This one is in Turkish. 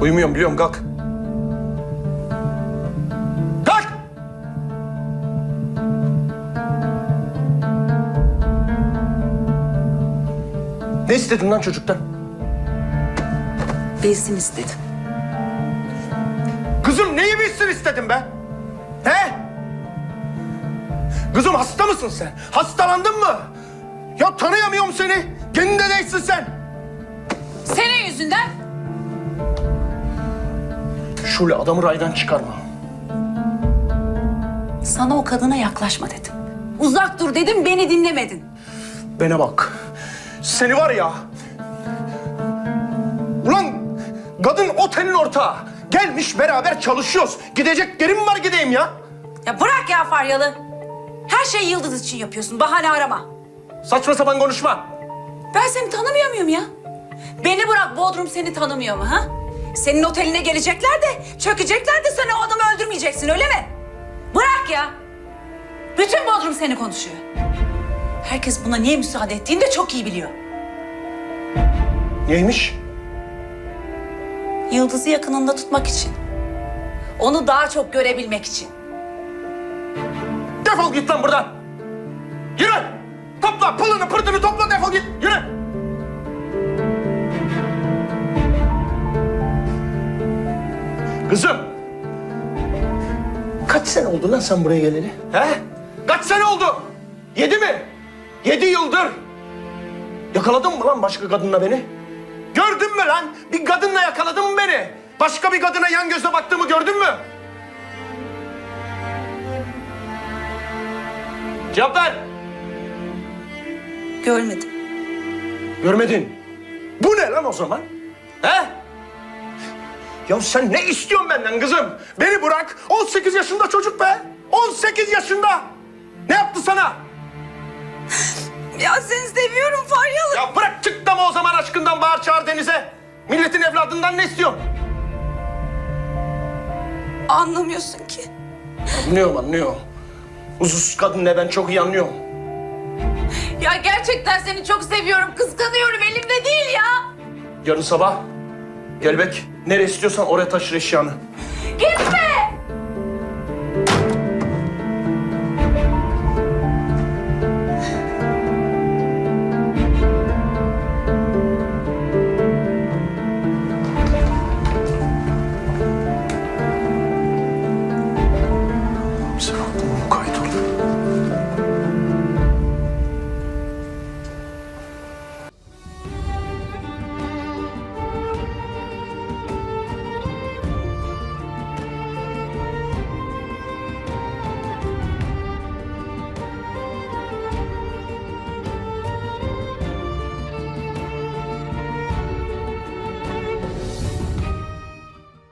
Uyumuyorum biliyorum kalk. Kalk! Ne istedin lan çocuktan? Bilsin istedim. Kızım neyi bilsin istedim be? He? Kızım hasta mısın sen? Hastalandın mı? Ya tanıyamıyorum seni. Kendinde değilsin sen. Senin yüzünden. Şöyle adamı raydan çıkarma. Sana o kadına yaklaşma dedim. Uzak dur dedim beni dinlemedin. Bana bak. Seni var ya. Ulan kadın otelin ortağı. Gelmiş beraber çalışıyoruz. Gidecek yerim var gideyim ya. Ya bırak ya Faryalı. Her şeyi Yıldız için yapıyorsun. Bahane arama. Saçma sapan konuşma. Ben seni tanımıyor muyum ya? Beni bırak Bodrum seni tanımıyor mu ha? Senin oteline gelecekler de çökecekler de sen o adamı öldürmeyeceksin öyle mi? Bırak ya. Bütün Bodrum seni konuşuyor. Herkes buna niye müsaade ettiğini de çok iyi biliyor. Neymiş? Yıldız'ı yakınında tutmak için. Onu daha çok görebilmek için. Defol git lan buradan. Yürü. Topla pılını pırtını topla defol git. Yürü. Kızım. Kaç sene oldu lan sen buraya geleli? He? Kaç sene oldu? Yedi mi? Yedi yıldır. Yakaladın mı lan başka kadınla beni? Gördün mü lan? Bir kadınla yakaladın mı beni? Başka bir kadına yan gözle baktığımı gördün mü? Cevap ver. Görmedim. Görmedin. Bu ne lan o zaman? He? Ya sen ne istiyorsun benden kızım? Beni bırak. 18 yaşında çocuk be. 18 yaşında. Ne yaptı sana? Ya seni seviyorum Faryalı. Ya bırak çık da mı o zaman aşkından bağır çağır denize. Milletin evladından ne istiyorsun? Anlamıyorsun ki. Anlıyorum anlıyorum. Huzursuz kadın ne ben çok iyi anlıyorum. Ya gerçekten seni çok seviyorum. Kıskanıyorum. Elimde değil ya. Yarın sabah gel bek. Nereye istiyorsan oraya taşır eşyanı. Gitme.